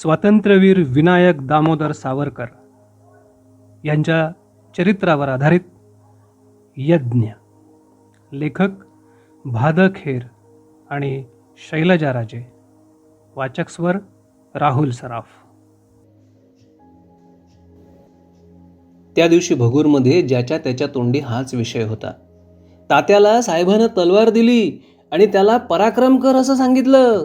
स्वातंत्र्यवीर विनायक दामोदर सावरकर यांच्या चरित्रावर आधारित यज्ञ. लेखक भादखेर आणि शैलजा राजे. वाचक स्वर राहुल सराफ. त्या दिवशी भगूरमध्ये ज्याच्या त्याच्या तोंडी हाच विषय होता. तात्याला साहेबानं तलवार दिली आणि त्याला पराक्रम कर असं सांगितलं.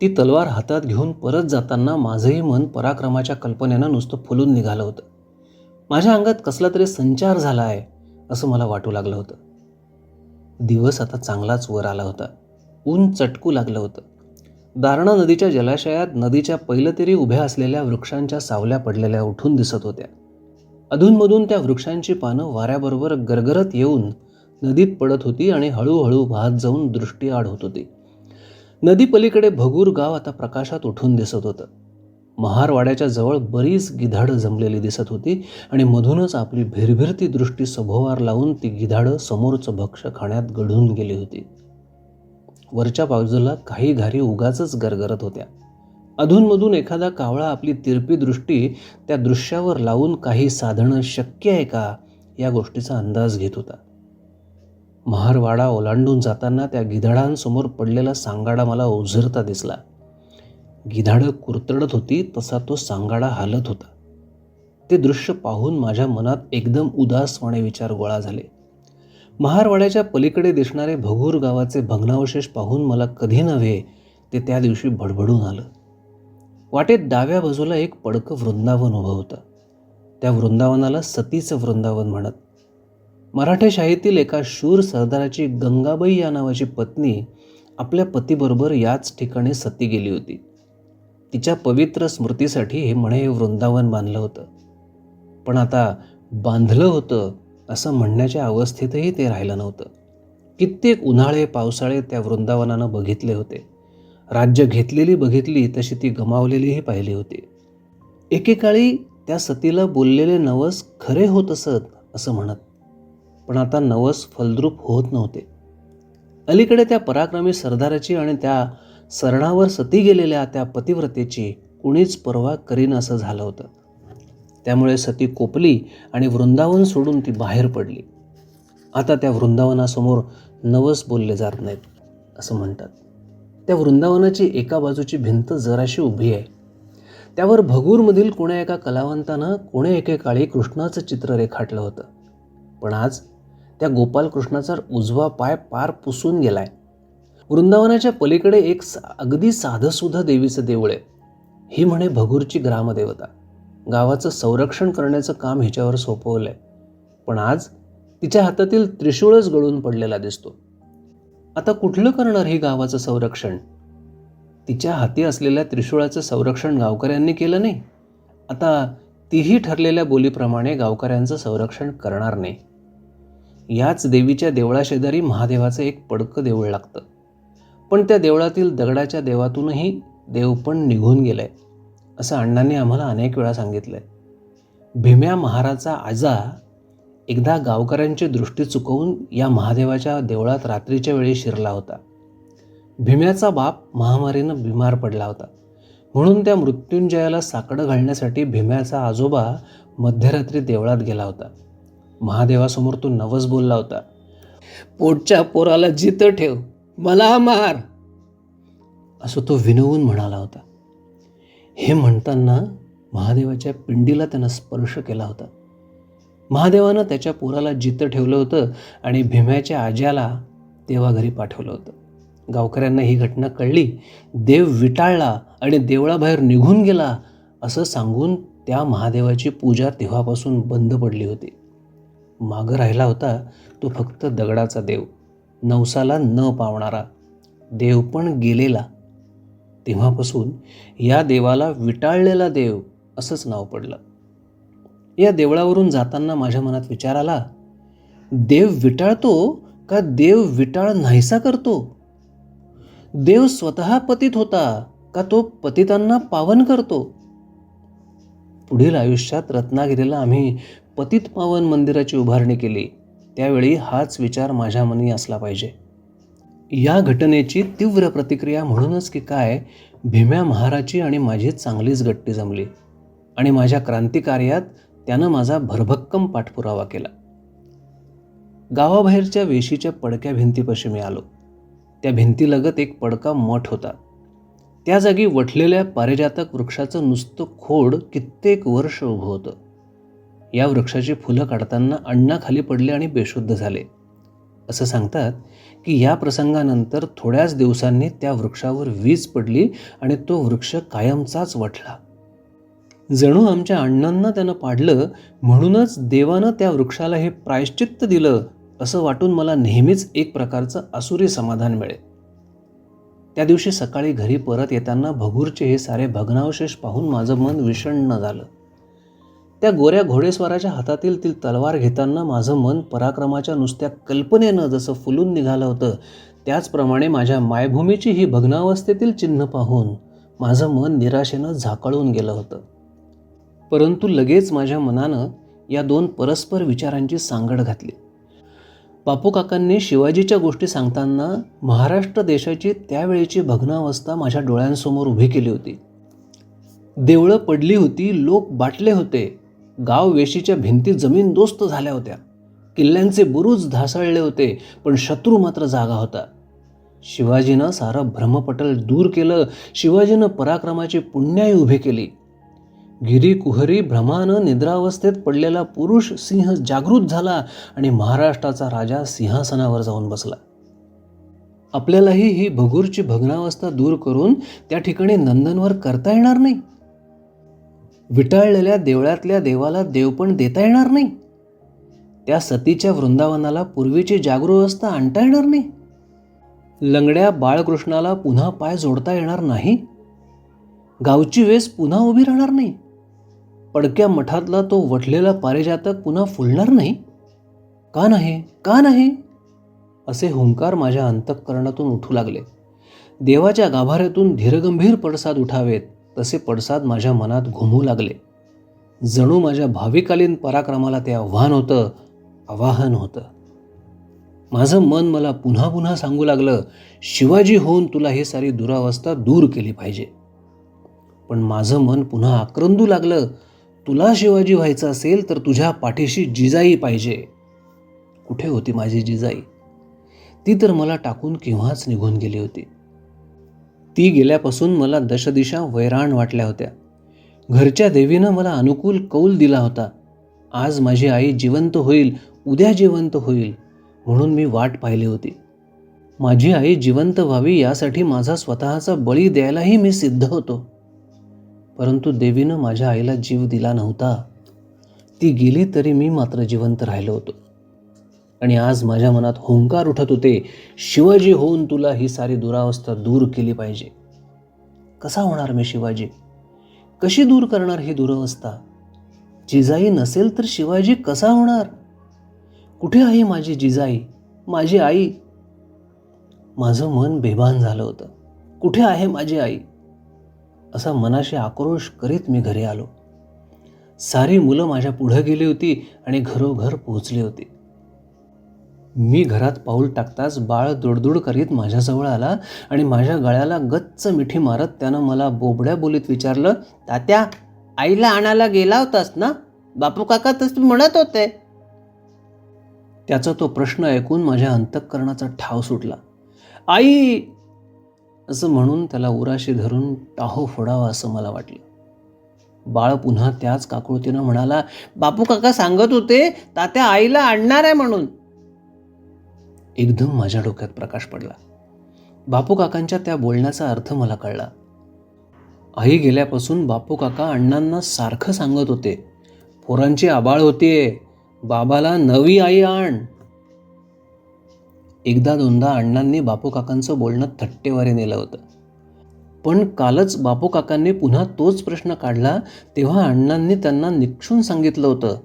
ती तलवार हातात घेऊन परत जाताना माझंही मन पराक्रमाच्या कल्पनेनं नुसतं फुलून निघालं होतं. माझ्या अंगात कसला तरी संचार झाला आहे असं मला वाटू लागलं होतं. दिवस आता चांगलाच वर आला होता. ऊन चटकू लागलं होतं. दारणा नदीच्या जलाशयात नदीच्या पैलतेरी उभ्या असलेल्या वृक्षांच्या सावल्या पडलेल्या उठून दिसत होत्या. अधूनमधून त्या वृक्षांची पानं वाऱ्याबरोबर गरगरत येऊन नदीत पडत होती आणि हळूहळू वाहत जाऊन दृष्टी आड होत होती. नदीपलीकडे भगूर गाव आता प्रकाशात उठून दिसत होतं. महारवाड्याच्या जवळ बरीच गिधाडं जमलेली दिसत होती आणि मधूनच आपली भिरभिरती दृष्टी सभोवार लावून ती गिधाडं समोरचं भक्ष खाण्यात गढून गेली होती. वरच्या बाजूला काही घारी उगाच गरगरत होत्या. अधूनमधून एखादा कावळा आपली तिरपी दृष्टी त्या दृश्यावर लावून काही साधणं शक्य आहे का या गोष्टीचा अंदाज घेत होता. महारवाडा ओलांडून जाताना त्या गिधाडांसमोर पडलेला सांगाडा मला ओझरता दिसला. गिधाडं कुरतडत होती तसा तो सांगाडा हालत होता. ते दृश्य पाहून माझ्या मनात एकदम उदासवाणे विचार गोळा झाले. महारवाड्याच्या पलीकडे दिसणारे भगूर गावाचे भग्नावशेष पाहून मला कधी नव्हे ते त्या दिवशी भडभडून आलं. वाटेत डाव्या बाजूला एक पडकं वृंदावन उभं होतं. त्या वृंदावनाला सतीचं वृंदावन म्हणत मराठेशाहीतील एका शूर सरदाराची गंगाबाई या नावाची पत्नी आपल्या पतीबरोबर याच ठिकाणी सती गेली होती. तिच्या पवित्र स्मृतीसाठी हे म्हणे हे वृंदावन बांधलं होतं. पण आता बांधलं होतं असं म्हणण्याच्या अवस्थेतही ते राहिलं नव्हतं. कित्येक उन्हाळे पावसाळे त्या वृंदावनानं बघितले होते. राज्य घेतलेली बघितली तशी ती गमावलेलीही पाहिली होती. एकेकाळी त्या सतीला बोललेले नवस खरे होत असत असं म्हणत पण आता नवस फलद्रूप होत नव्हते. अलीकडे त्या पराक्रमी सरदाराची आणि त्या सरणावर सती गेलेल्या त्या पतिव्रतेची कुणीच पर्वा करीन असं झालं होतं. त्यामुळे सती कोपली आणि वृंदावन सोडून ती बाहेर पडली. आता त्या वृंदावनासमोर नवस बोलले जात नाहीत असं म्हणतात. त्या वृंदावनाची एका बाजूची भिंत जराशी उभी आहे. त्यावर भगूरमधील कोण्या एका कलावंतानं कोण्या एकेकाळी कृष्णाचं चित्र रेखाटलं होतं. पण आज त्या गोपालकृष्णाचा उजवा पाय पार पुसून गेलाय. वृंदावनाच्या पलीकडे एक सा अगदी साधंसुद्धा देवीचं देऊळ आहे. ही म्हणे भगूरची ग्रामदेवता. गावाचं संरक्षण करण्याचं काम हिच्यावर सोपवलं आहे पण आज तिच्या हातातील त्रिशूळच गळून पडलेला दिसतो. आता कुठलं करणार हे गावाचं संरक्षण? तिच्या हाती असलेल्या त्रिशूळाचं संरक्षण गावकऱ्यांनी केलं नाही. आता तीही ठरलेल्या बोलीप्रमाणे गावकऱ्यांचं संरक्षण करणार नाही. याच देवीच्या देवळाशेजारी महादेवाचं एक पडकं देऊळ लागतं. पण त्या देवळातील दगडाच्या देवातूनही देव पण निघून आहे असं अण्णांनी आम्हाला अनेक वेळा सांगितलंय. भीम्या महाराचा आजा एकदा गावकऱ्यांची दृष्टी चुकवून या महादेवाच्या देवळात रात्रीच्या वेळी शिरला होता. भीम्याचा बाप महामारीनं बिमार पडला होता. म्हणून त्या मृत्युंजयाला साकडं घालण्यासाठी भीम्याचा आजोबा मध्यरात्री देवळात गेला होता. महादेवासमोर तो नवस बोलला होता पोटच्या पोराला जिथं ठेव मला मार. असं तो विनवून म्हणाला होता. हे म्हणताना महादेवाच्या पिंडीला त्यानं स्पर्श केला होता. महादेवानं त्याच्या पोराला जिथं ठेवलं होतं आणि भीम्याच्या आज्याला तेव्हा घरी पाठवलं होतं. गावकऱ्यांना ही घटना कळली. देव विटाळला आणि देवळाबाहेर निघून गेला असं सांगून त्या महादेवाची पूजा तेव्हापासून बंद पडली होती. मागं राहिला होता तो फक्त दगडाचा देव. नवसाला न पावणारा देव पण गेलेला. तेव्हापासून या देवाला विटाळलेला देव असंच नाव पडलं. या देवळावरून जाताना माझ्या मनात विचार आला देव विटाळतो का देव विटाळ नाहीसा करतो? देव स्वतः पतित होता का तो पतितांना पावन करतो? पुढील आयुष्यात रत्नागिरीला आम्ही पतित पावन मंदिराची उभारणी केली. त्यावेळी हाच विचार माझ्या मनी असला पाहिजे. या घटनेची तीव्र प्रतिक्रिया म्हणूनच की काय भीम्या महाराची आणि माझी चांगलीच गट्टी जमली. आणि माझ्या क्रांतिकार्यात त्यानं माझा भरभक्कम पाठपुरावा केला. गावाबाहेरच्या वेशीच्या पडक्या भिंतीपाशी मी आलो. त्या भिंतीलगत एक पडका मठ होता. त्या जागी वठलेल्या पारिजातक वृक्षाचं नुसतं खोड कित्येक वर्ष उभं होतं. या वृक्षाची फुलं काढताना अण्णा खाली पडले आणि बेशुद्ध झाले. असं सांगतात की या प्रसंगानंतर थोड्याच दिवसांनी त्या वृक्षावर वीज पडली आणि तो वृक्ष कायमचाच वठला. जणू आमच्या अण्णांना त्यानं पाडलं म्हणूनच देवानं त्या वृक्षाला हे प्रायश्चित्त दिलं असं वाटून मला नेहमीच एक प्रकारचं असुरी समाधान मिळेल. त्या दिवशी सकाळी घरी परत येताना भगूरचे हे सारे भग्नावशेष पाहून माझं मन विषण्ण झालं. त्या गोऱ्या घोडेस्वाराच्या हातातील ती तलवार घेताना माझं मन पराक्रमाच्या नुसत्या कल्पनेनं जसं फुलून निघालं होतं त्याचप्रमाणे माझ्या मायभूमीची ही भग्नावस्थेतील चिन्ह पाहून माझं मन निराशेनं झाकळून गेलं होतं. परंतु लगेच माझ्या मनानं या दोन परस्पर विचारांची सांगड घातली. बापू काकांनी शिवाजीच्या गोष्टी सांगताना महाराष्ट्र देशाची त्यावेळेची भग्नावस्था माझ्या डोळ्यांसमोर उभी केली होती. देवळं पडली होती लोक बाटले होते. गाव वेशीच्या भिंती जमीनदोस्त झाल्या होत्या. किल्ल्यांचे बुरुज ढासळले होते पण शत्रू मात्र जागा होता. शिवाजीनं सारं भ्रमपटल दूर केलं शिवाजीनं पराक्रमाची पुण्याई उभी केली. गिरी कुहरी भ्रमानं निद्रावस्थेत पडलेला पुरुष सिंह जागृत झाला आणि महाराष्ट्राचा राजा सिंहासनावर जाऊन बसला. आपल्यालाही ही भगूरची भग्नावस्था दूर करून त्या ठिकाणी नंदनवर करता येणार नाही. विटाळलेल्या देवळातल्या देवाला देवपण देता येणार नाही. त्या सतीच्या वृंदावनाला पूर्वीची जागृवस्था आणता येणार नाही. लंगड्या बाळकृष्णाला पुन्हा पाय जोडता येणार नाही. गावची वेस पुन्हा उभी राहणार नाही. पडक्या मठातला तो वठलेला पारिजातक पुन्हा फुलणार नाही? का नाही? का नाही? असे हुंकार माझ्या अंतःकरणातून उठू लागले. देवाच्या गाभाऱ्यातून धीरगंभीर पडसाद उठावेत तसे पडसाद माझ्या मनात घुमू लागले. जणू माझ्या भाविकालीन पराक्रमाला ते आव्हान होतं आवाहन होतं. माझं मन मला पुन्हा पुन्हा सांगू लागलं शिवाजी होऊन तुला ही सारी दुरावस्था दूर केली पाहिजे. पण माझं मन पुन्हा आक्रंदू लागलं तुला शिवाजी व्हायचं असेल तर तुझ्या पाठीशी जिजाई पाहिजे. कुठे होती माझी जिजाई? ती तर मला टाकून केव्हाच निघून गेली होती. ती गेल्यापासून मला दशदिशा वैराण वाटल्या होत्या. घरच्या देवीनं मला अनुकूल कौल दिला होता. आज माझी आई जिवंत होईल उद्या जिवंत होईल म्हणून मी वाट पाहिली होती. माझी आई जिवंत व्हावी यासाठी माझा स्वतःचा बळी द्यायलाही मी सिद्ध होतो. परंतु देवीनं माझ्या आईला जीव दिला नव्हता. ती गेली तरी मी मात्र जिवंत राहिलो होतो. आणि आज माझ्या मनात हुंकार उठत होते शिवाजी होऊन तुला ही सारी दुरावस्था दूर केली पाहिजे. कसा होणार मी शिवाजी? कशी दूर करणार ही दुरावस्था? जिजाई नसेल तर शिवाजी कसा होणार? कुठे आहे माझी जिजाई? माझी आई? माझं मन बेभान झालं होतं. कुठे आहे माझी आई? असा मनाशी आक्रोश करीत मी घरी आलो. सारी मुलं माझ्या पुढं गेली होती आणि घरोघर पोहोचली होती. मी घरात पाऊल टाकताच बाळ दुडदुड करीत माझ्याजवळ आला आणि माझ्या गळ्याला गच्च मिठी मारत त्यानं मला बोबड्या बोलीत विचारलं तात्या आईला आणायला गेला होतास ना? बापू काका तसं म्हणत होते. त्याचा तो प्रश्न ऐकून माझ्या अंतःकरणाचा ठाव सुटला. आई असं म्हणून त्याला उराशी धरून टाहो फोडावा असं मला वाटलं. बाळ पुन्हा त्याच काकुळतीनं म्हणाला बापू काका सांगत होते तात्या आईला आणणार आहे म्हणून. एकदम माझ्या डोक्यात प्रकाश पडला. बापू काकांच्या त्या बोलण्याचा अर्थ मला कळला. आई गेल्यापासून बापू काका अण्णांना सारखं सांगत होते पोरांची आबाळ होतीये बाबाला नवी आई आण. एकदा दोनदा अण्णांनी बापू काकांचं बोलणं थट्टेवारी नेलं होतं. पण कालच बापू काकांनी पुन्हा तोच प्रश्न काढला तेव्हा अण्णांनी त्यांना निक्षून सांगितलं होतं.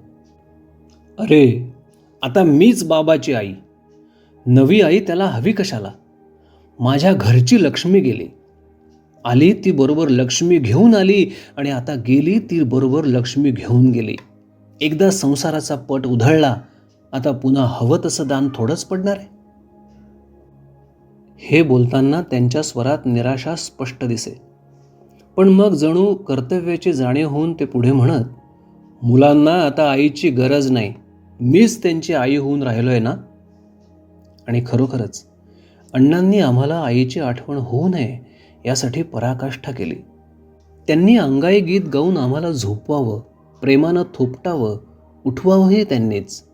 अरे आता मीच बाबाची आई. नवी आई त्याला हवी कशाला? माझ्या घरची लक्ष्मी गेली. आली ती बरोबर लक्ष्मी घेऊन आली आणि आता गेली ती बरोबर लक्ष्मी घेऊन गेली. एकदा संसाराचा पट उधळला आता पुन्हा हवं तसं दान थोडंच पडणार आहे. हे बोलताना त्यांच्या स्वरात निराशा स्पष्ट दिसे. पण मग जणू कर्तव्याची जाणीव होऊन ते पुढे म्हणत मुलांना आता आईची गरज नाही. मीच त्यांची आई होऊन राहिलोय ना? आणि खरोखरच अण्णांनी आम्हाला आईची आठवण होऊ नये यासाठी पराकाष्ठा केली. त्यांनी अंगाई गीत गाऊन आम्हाला झोपवावं प्रेमानं थोपटावं उठवावंही त्यांनीच.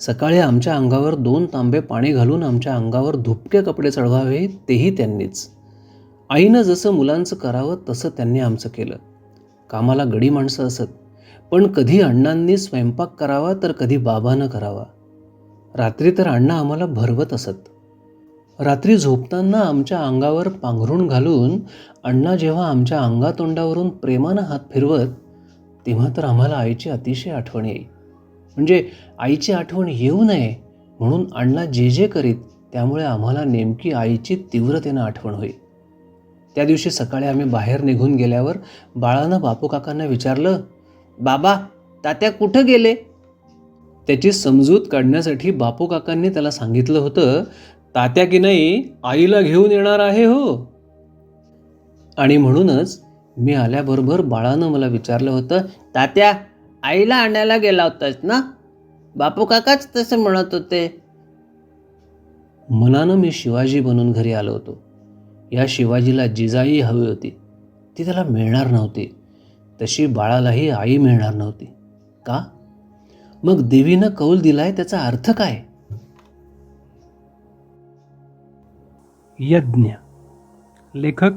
सकाळी आमच्या अंगावर दोन तांबे पाणी घालून आमच्या अंगावर धुपके कपडे चढवावे तेही त्यांनीच. आईनं जसं मुलांचं करावं तसं त्यांनी आमचं केलं. कामाला गडी माणसं असत पण कधी अण्णांनी स्वयंपाक करावा तर कधी बाबानं करावा. रात्री तर अण्णा आम्हाला भरवत असत. रात्री झोपताना आमच्या अंगावर पांघरून घालून अण्णा जेव्हा आमच्या अंगातोंडावरून प्रेमानं हात फिरवत तेव्हा तर आम्हाला आईची अतिशय आठवण येई म्हणजे आईची आठवण येऊ नये म्हणून अण्णा जे जे करीत त्यामुळे आम्हाला नेमकी आईची तीव्रतेनं आठवण होई त्या दिवशी सकाळी आम्ही बाहेर निघून गेल्यावर बाळानं बापू काकांना विचारलं बाबा तात्या कुठं गेले? त्याची समजूत काढण्यासाठी बापू काकांनी त्याला सांगितलं होतं तात्या की नाही आईला घेऊन येणार आहे हो. आणि म्हणूनच मी आल्याबरोबर बाळानं मला विचारलं होतं तात्या आईला आणायला गेला होतास ना? बापू काकाच तसे म्हणत होते. मनानं मी शिवाजी बनून घरी आलो होतो. या शिवाजीला जिजाई हवी होती ती त्याला मिळणार नव्हती. तशी बाळालाही आई मिळणार नव्हती. का? मग देवीनं कौल दिलाय त्याचा अर्थ काय? यज्ञ. लेखक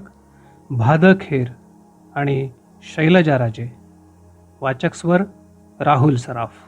भादखेर आणि शैलजा राजे. वाचक स्वर राहुल सराफ.